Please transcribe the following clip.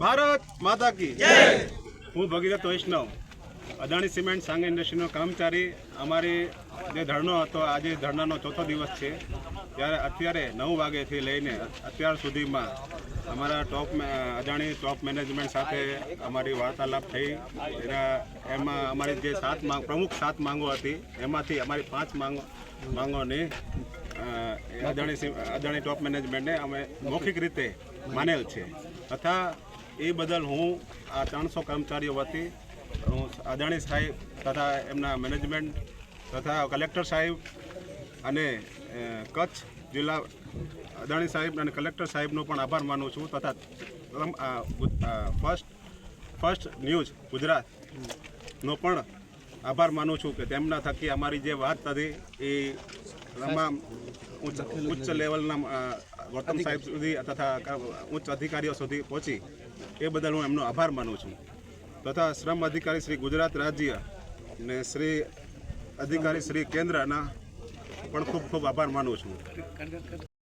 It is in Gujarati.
ભારત માતા કી હું ભગીરથ વૈષ્ણવ, અદાણી સિમેન્ટ સાંગ ઇન્ડસ્ટ્રીનો કર્મચારી. અમારી જે ધરણો હતો, આજે ધરણાનો ચોથો દિવસ છે. ત્યારે અત્યારે નવ વાગ્યાથી લઈને અત્યાર સુધીમાં અમારા ટોપ અદાણી ટોપ મેનેજમેન્ટ સાથે અમારી વાર્તાલાપ થઈ. એના, એમાં અમારી જે સાત માંગ, પ્રમુખ સાત માંગો હતી, એમાંથી અમારી પાંચ માંગો, માંગોની અદાણી અદાણી ટોપ મેનેજમેન્ટને અમે મૌખિક રીતે માનેલ છે. તથા એ બદલ હું આ ત્રણસો કર્મચારીઓ વતી હું અદાણી સાહેબ તથા એમના મેનેજમેન્ટ તથા કલેક્ટર સાહેબ અને કચ્છ જિલ્લા અદાણી સાહેબ અને કલેક્ટર સાહેબનો પણ આભાર માનું છું તથા ફર્સ્ટ ફર્સ્ટ ન્યૂઝ ગુજરાતનો પણ આભાર માનું છું કે તેમના થકી અમારી જે વાત હતી એ તમામ ઉચ્ચ લેવલના ગૌતમ સાહેબ સુધી તથા ઉચ્ચ અધિકારીઓ સુધી પહોંચી. એ બદલ હું એમનો આભાર માનું છું. તથા શ્રમ અધિકારી શ્રી ગુજરાત રાજ્ય ને શ્રી અધિકારી શ્રી કેન્દ્રના પણ ખૂબ ખૂબ આભાર માનું છું.